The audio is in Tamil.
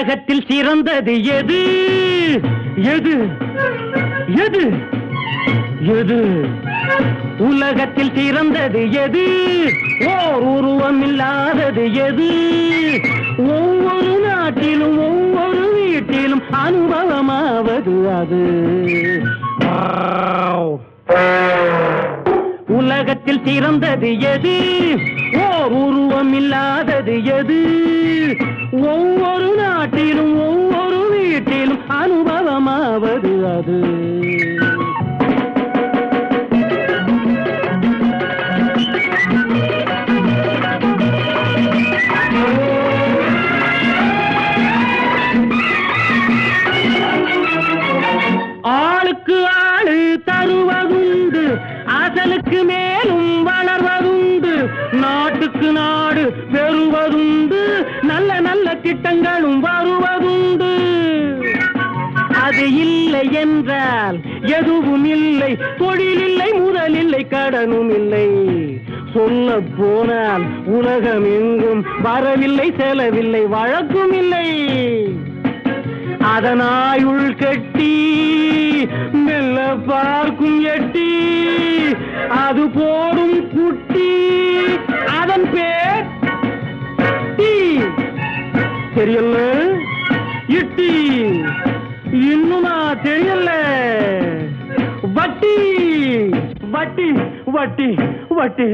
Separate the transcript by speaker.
Speaker 1: உலகத்தில் சிறந்தது எது? எது? எது? எது? உலகத்தில் சிறந்தது எது? ஓர் உருவம் இல்லாதது எது? ஒவ்வொரு நாட்டிலும் ஒவ்வொரு வீட்டிலும் அனுபவமாவது அது. உலகத்தில் சிறந்தது எது? ஓர் உருவம் இல்லாதது எது? அனுபவமாவது அது. ஆளுக்கு ஆளு தருவதுண்டு அசலுக்கு மேலும் வளர்வதுண்டு நாட்டுக்கு நாடு பெறுவதுண்டு நல்ல நல்ல திட்டங்களும் வா இல்லை என்றால் எதுவும் இல்லை. தொழில் இல்லை முதல் இல்லை கடனும் இல்லை. சொல்ல போனால் உலகம் எங்கும் வரவில்லை செலவில்லை வழக்கும் இல்லை. அதனாயுள் கட்டி மெல்ல பார்க்கும் எட்டி அது போடும் குட்டி அதன் பேர் டீ. சரியல்ல? இட்டி. వడ్డీ వడ్డీ వడ్డీ